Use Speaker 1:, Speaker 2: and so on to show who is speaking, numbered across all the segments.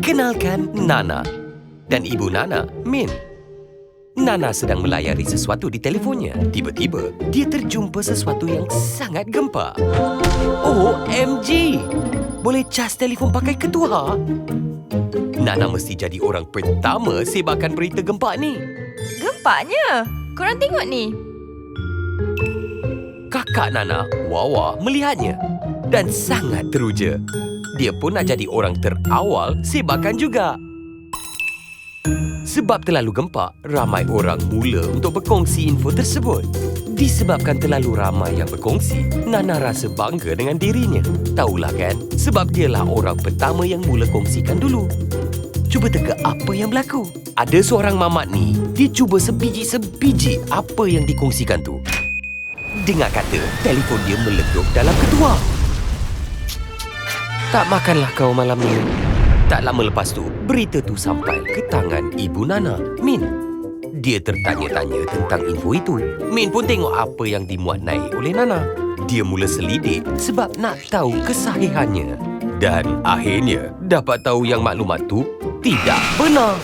Speaker 1: Kenalkan Nana dan ibu Nana, Min. Nana sedang melayari sesuatu di telefonnya. Tiba-tiba, dia terjumpa sesuatu yang sangat gempak. OMG! Boleh cas telefon pakai ketua? Nana mesti jadi orang pertama sebarkan berita gempak ni.
Speaker 2: Gempaknya. Korang tengok ni.
Speaker 1: Kakak Nana, Wawa, melihatnya dan sangat teruja. Dia pun nak jadi orang terawal sebarkan juga. Sebab terlalu gempak, ramai orang mula untuk berkongsi info tersebut. Disebabkan terlalu ramai yang berkongsi, Nana rasa bangga dengan dirinya. Tahulah kan, sebab dialah orang pertama yang mula kongsikan dulu. Cuba teka apa yang berlaku. Ada seorang mamat ni, dia cuba sebiji-sebiji apa yang dikongsikan tu. Dengar kata, telefon dia meletup dalam ketua. Tak makanlah kau malam ni. Tak lama lepas tu, berita tu sampai ke tangan Ibu Nana, Min. Dia tertanya-tanya tentang info itu. Min pun tengok apa yang dimuat naik oleh Nana. Dia mula selidik sebab nak tahu kesahihannya. Dan akhirnya dapat tahu yang maklumat tu tidak benar.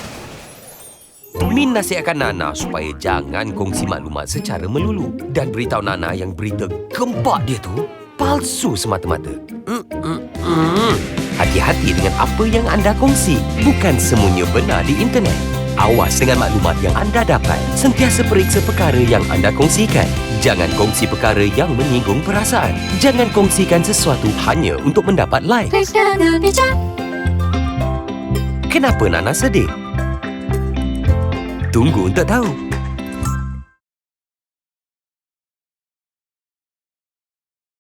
Speaker 1: Min nasihatkan Nana supaya jangan kongsi maklumat secara melulu dan beritahu Nana yang berita gempak dia tu palsu semata-mata. Mm, mm, mm. Hati-hati dengan apa yang anda kongsi. Bukan semuanya benar di internet. Awas dengan maklumat yang anda dapat. Sentiasa periksa perkara yang anda kongsikan. Jangan kongsi perkara yang menyinggung perasaan. Jangan kongsikan sesuatu hanya untuk mendapat like. Kenapa Nana sedih? Tunggu untuk tahu.